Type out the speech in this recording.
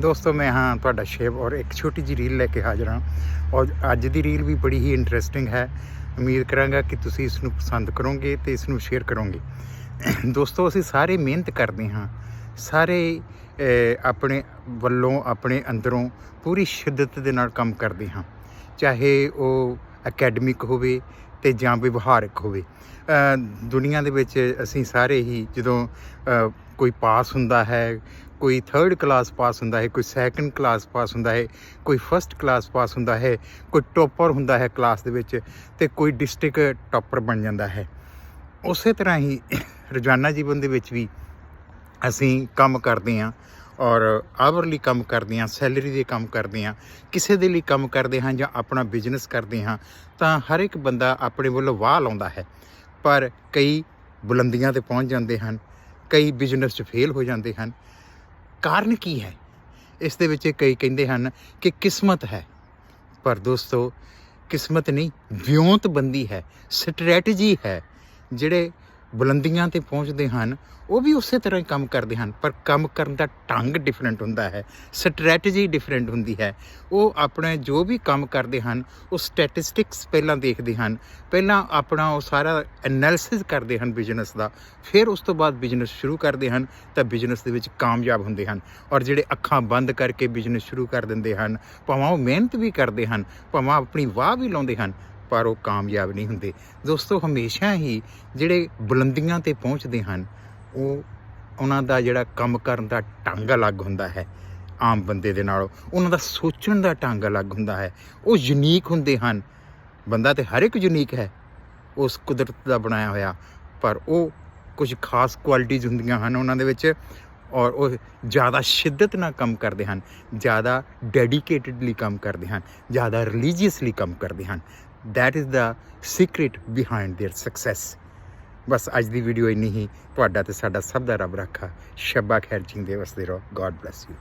ਦੋਸਤੋ, ਮੈਂ ਹਾਂ ਤੁਹਾਡਾ ਸ਼ੇਵ ਔਰ ਇੱਕ ਛੋਟੀ ਜਿਹੀ ਰੀਲ ਲੈ ਕੇ ਹਾਜ਼ਰ ਹਾਂ। ਔਰ ਅੱਜ ਦੀ ਰੀਲ ਵੀ ਬੜੀ ਹੀ ਇੰਟਰਸਟਿੰਗ ਹੈ। ਉਮੀਦ ਕਰਾਂਗਾ ਕਿ ਤੁਸੀਂ ਇਸ ਨੂੰ ਪਸੰਦ ਕਰੋਗੇ ਤੇ ਇਸ ਨੂੰ ਸ਼ੇਅਰ ਕਰੋਗੇ। ਦੋਸਤੋ, ਅਸੀਂ ਸਾਰੇ ਮਿਹਨਤ ਕਰਦੇ ਹਾਂ। ਸਾਰੇ ਆਪਣੇ ਵੱਲੋਂ, ਆਪਣੇ ਅੰਦਰੋਂ ਪੂਰੀ ਸ਼ਿੱਦਤ ਦੇ ਨਾਲ ਕੰਮ ਕਰਦੇ ਹਾਂ। ਚਾਹੇ ਉਹ ਅਕੈਡਮਿਕ ਹੋਵੇ ਤੇ ਜਾਂ ਵਿਵਹਾਰਕ ਹੋਵੇ। ਦੁਨੀਆ ਦੇ ਵਿੱਚ ਅਸੀਂ ਸਾਰੇ ਹੀ ਜਦੋਂ ਕੋਈ ਪਾਸ ਹੁੰਦਾ ਹੈ ਕੋਈ ਥਰਡ ਕਲਾਸ ਪਾਸ ਹੁੰਦਾ ਹੈ, ਕੋਈ ਸੈਕੰਡ ਕਲਾਸ ਪਾਸ ਹੁੰਦਾ ਹੈ, ਕੋਈ ਫਰਸਟ ਕਲਾਸ ਪਾਸ ਹੁੰਦਾ ਹੈ, ਕੋਈ ਟੌਪਰ ਹੁੰਦਾ ਹੈ ਕਲਾਸ ਦੇ ਵਿੱਚ ਤੇ ਕੋਈ ਡਿਸਟ੍ਰਿਕਟ ਟੌਪਰ ਬਣ ਜਾਂਦਾ ਹੈ। ਉਸੇ ਤਰ੍ਹਾਂ ਹੀ ਰੋਜ਼ਾਨਾ ਜੀਵਨ ਦੇ ਵਿੱਚ ਵੀ ਅਸੀਂ ਕੰਮ ਕਰਦੇ ਹਾਂ ਔਰ ਆਵਰਲੀ ਕੰਮ ਕਰਦੇ ਹਾਂ ਸੈਲਰੀ ਦੇ ਕੰਮ ਕਰਦੇ ਹਾਂ, ਕਿਸੇ ਦੇ ਲਈ ਕੰਮ ਕਰਦੇ ਹਾਂ ਜਾਂ ਆਪਣਾ ਬਿਜ਼ਨਸ ਕਰਦੇ ਹਾਂ, ਤਾਂ ਹਰ ਇੱਕ ਬੰਦਾ ਆਪਣੇ ਵੱਲੋਂ ਵਾਹ ਲਾਉਂਦਾ ਹੈ। ਪਰ ਕਈ ਬੁਲੰਦੀਆਂ ਤੇ ਪਹੁੰਚ ਜਾਂਦੇ ਹਨ, ਕਈ ਬਿਜ਼ਨਸ 'ਚ ਫੇਲ ਹੋ ਜਾਂਦੇ ਹਨ ਕਾਰਨ ਕੀ ਹੈ? ਇਸ ਦੇ ਵਿੱਚ ਕਈ ਕਹਿੰਦੇ ਹਨ ਕਿ ਕਿਸਮਤ ਹੈ। ਪਰ ਦੋਸਤੋ, ਕਿਸਮਤ ਨਹੀਂ, ਵਿਉਂਤ ਬੰਦੀ ਹੈ, ਸਟ੍ਰੈਟਜੀ ਹੈ, ਜਿਹੜੇ ਬੁਲੰਦੀਆਂ ਤੇ ਪਹੁੰਚਦੇ ਹਨ, ਉਹ ਵੀ ਉਸੇ ਤਰ੍ਹਾਂ ਹੀ ਕੰਮ ਕਰਦੇ ਹਨ। ਪਰ ਕੰਮ ਕਰਨ ਦਾ ਢੰਗ ਡਿਫਰੈਂਟ ਹੁੰਦਾ ਹੈ ਸਟ੍ਰੈਟਜੀ ਡਿਫਰੈਂਟ ਹੁੰਦੀ ਹੈ। ਉਹ ਆਪਣੇ ਜੋ ਵੀ ਕੰਮ ਕਰਦੇ ਹਨ, ਉਹ ਸਟੈਟਿਸਟਿਕਸ ਪਹਿਲਾਂ ਦੇਖਦੇ ਹਨ। ਪਹਿਲਾਂ ਆਪਣਾ ਉਹ ਸਾਰਾ ਐਨਾਲਿਸਿਸ ਕਰਦੇ ਹਨ ਬਿਜ਼ਨਸ ਦਾ। ਫਿਰ ਉਸ ਤੋਂ ਬਾਅਦ ਬਿਜ਼ਨਸ ਸ਼ੁਰੂ ਕਰਦੇ ਹਨ, ਤਾਂ ਬਿਜ਼ਨਸ ਦੇ ਵਿੱਚ ਕਾਮਯਾਬ ਹੁੰਦੇ ਹਨ। ਔਰ ਜਿਹੜੇ ਅੱਖਾਂ ਬੰਦ ਕਰਕੇ ਬਿਜ਼ਨਸ ਸ਼ੁਰੂ ਕਰ ਦਿੰਦੇ ਹਨ, ਭਾਵੇਂ ਉਹ ਮਿਹਨਤ ਵੀ ਕਰਦੇ ਹਨ, ਭਾਵੇਂ ਆਪਣੀ ਵਾਹ ਵੀ ਲਾਉਂਦੇ ਹਨ ਪਰ ਉਹ ਕਾਮਯਾਬ ਨਹੀਂ ਹੁੰਦੇ। ਦੋਸਤੋ, ਹਮੇਸ਼ਾ ਹੀ ਜਿਹੜੇ ਬੁਲੰਦੀਆਂ ਤੇ ਪਹੁੰਚਦੇ ਹਨ, ਉਹ ਉਹਨਾਂ ਦਾ ਜਿਹੜਾ ਕੰਮ ਕਰਨ ਦਾ ਢੰਗ ਅਲੱਗ ਹੁੰਦਾ ਹੈ, ਆਮ ਬੰਦੇ ਦੇ ਨਾਲੋਂ। ਉਹਨਾਂ ਦਾ ਸੋਚਣ ਦਾ ਢੰਗ ਅਲੱਗ ਹੁੰਦਾ ਹੈ। ਉਹ ਯੂਨੀਕ ਹੁੰਦੇ ਹਨ। ਬੰਦਾ ਤੇ ਹਰ ਇੱਕ ਯੂਨੀਕ ਹੈ, ਉਸ ਕੁਦਰਤ ਦਾ ਬਣਾਇਆ ਹੋਇਆ। ਪਰ ਉਹ ਕੁਝ ਖਾਸ ਕੁਆਲਿਟੀਜ਼ ਹੁੰਦੀਆਂ ਹਨ ਉਹਨਾਂ ਦੇ ਵਿੱਚ। ਔਰ ਉਹ ਜ਼ਿਆਦਾ ਸ਼ਿੱਦਤ ਨਾਲ ਕੰਮ ਕਰਦੇ ਹਨ, ਜ਼ਿਆਦਾ ਡੈਡੀਕੇਟਿਡਲੀ ਕੰਮ ਕਰਦੇ ਹਨ, ਜ਼ਿਆਦਾ ਰਿਲੀਜੀਅਸਲੀ ਕੰਮ ਕਰਦੇ ਹਨ। That is the secret behind their success ਬਸ ਅੱਜ ਦੀ ਵੀਡੀਓ ਇੰਨੀ ਹੀ। ਤੁਹਾਡਾ ਤੇ ਸਾਡਾ ਸਭ ਦਾ ਰੱਬ ਰੱਖਾ। ਸ਼ੱਬਾ ਖੈਰ ਜਿੰਦੇ ਵਸਦੇ ਰਹੋ। God bless you